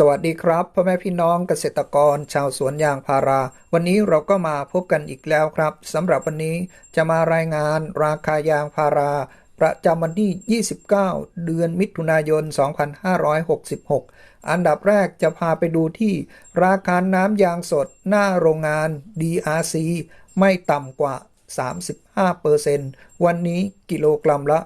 สวัสดีครับพ่อแม่พี่น้องเกษตรกรชาวสวนยางพารา วันนี้เราก็มาพบกันอีกแล้วครับสำหรับวันนี้จะมารายงานราคายางพารา ประจำวันที่ 29 เดือนมิถุนายน 2566 อันดับแรกจะพาไปดูที่ ราคาน้ำยางสดหน้าโรงงาน DRC ไม่ต่ำกว่า 35%วันนี้กิโลกรัมละ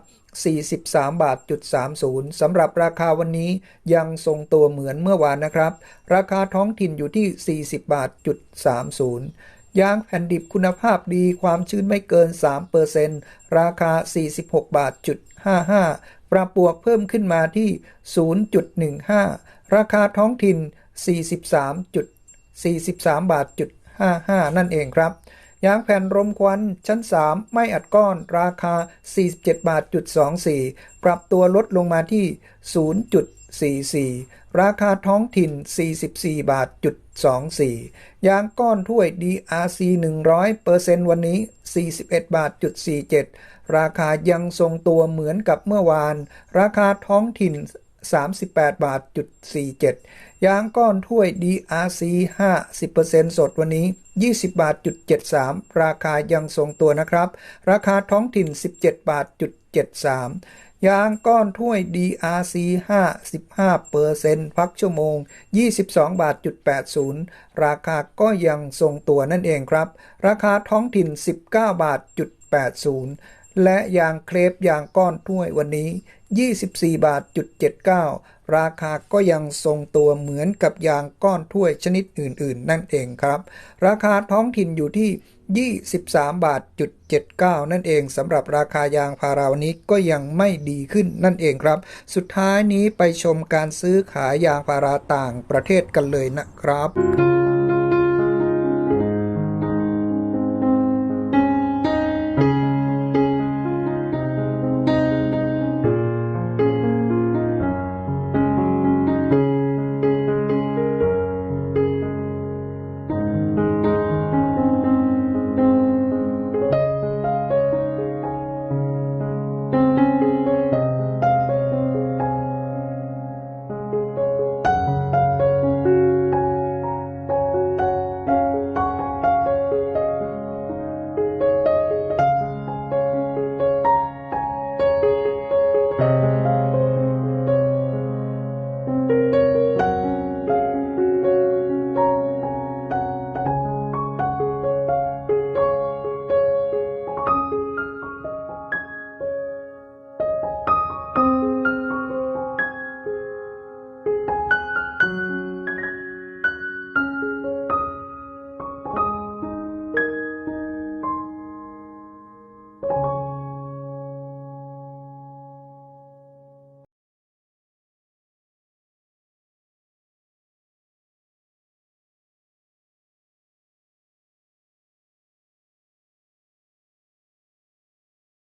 43 บาทจุด30สำหรับราคาวันนี้ยังทรงตัวเหมือนเมื่อวานนะครับ ราคาท้องถิ่นอยู่ที่ 40 บาทจุด30ยางแผ่นดิบคุณภาพดีความชื้นไม่เกิน 3%ราคา 46 บาทจุด55ปรับปวกเพิ่มขึ้นมาที่ 0.15 ราคาท้องถิ่น 43จุด43 บาทจุด55 นั่นเองครับ ยางแผ่นรมควันชั้น 3 ไม่อัดก้อนราคา 47บาทจุด24 ปรับตัวลดลงมาที่ 0.44 ราคาท้องถิ่น 44 บาทจุด24 ยางก้อนถ้วย DRC 100%วันนี้ 41บาทจุด47 ราคายังทรงตัวเหมือนกับเมื่อวาน ราคาท้องถิ่น 38 บาทจุด47 ยางก้อนถ้วย DRC 50%สดวันนี้ 20 บาทจุด73 ราคายังทรงตัวนะครับ ราคาท้องถิ่น 17 บาทจุด73 ยางก้อนถ้วย DRC 55%พักชั่วโมง 22 บาทจุด80 ราคาก็ยังทรงตัวนั่นเองครับ ราคาท้องถิ่น 19 บาทจุด80 และยางเครปยางก้อนถ้วยวันนี้ 24 บาทจุด79 ราคาก็ยังทรงตัวเหมือนกับยางก้อนถ้วยชนิดอื่น ๆ นั่นเองครับ ราคาท้องถิ่นอยู่ที่ 23 บาทจุด79 นั่นเองสำหรับราคายางพาราวันนี้ก็ยังไม่ดีขึ้นนั่นเองครับ สุดท้ายนี้ไปชมการซื้อขายยางพาราต่างประเทศกันเลยนะครับ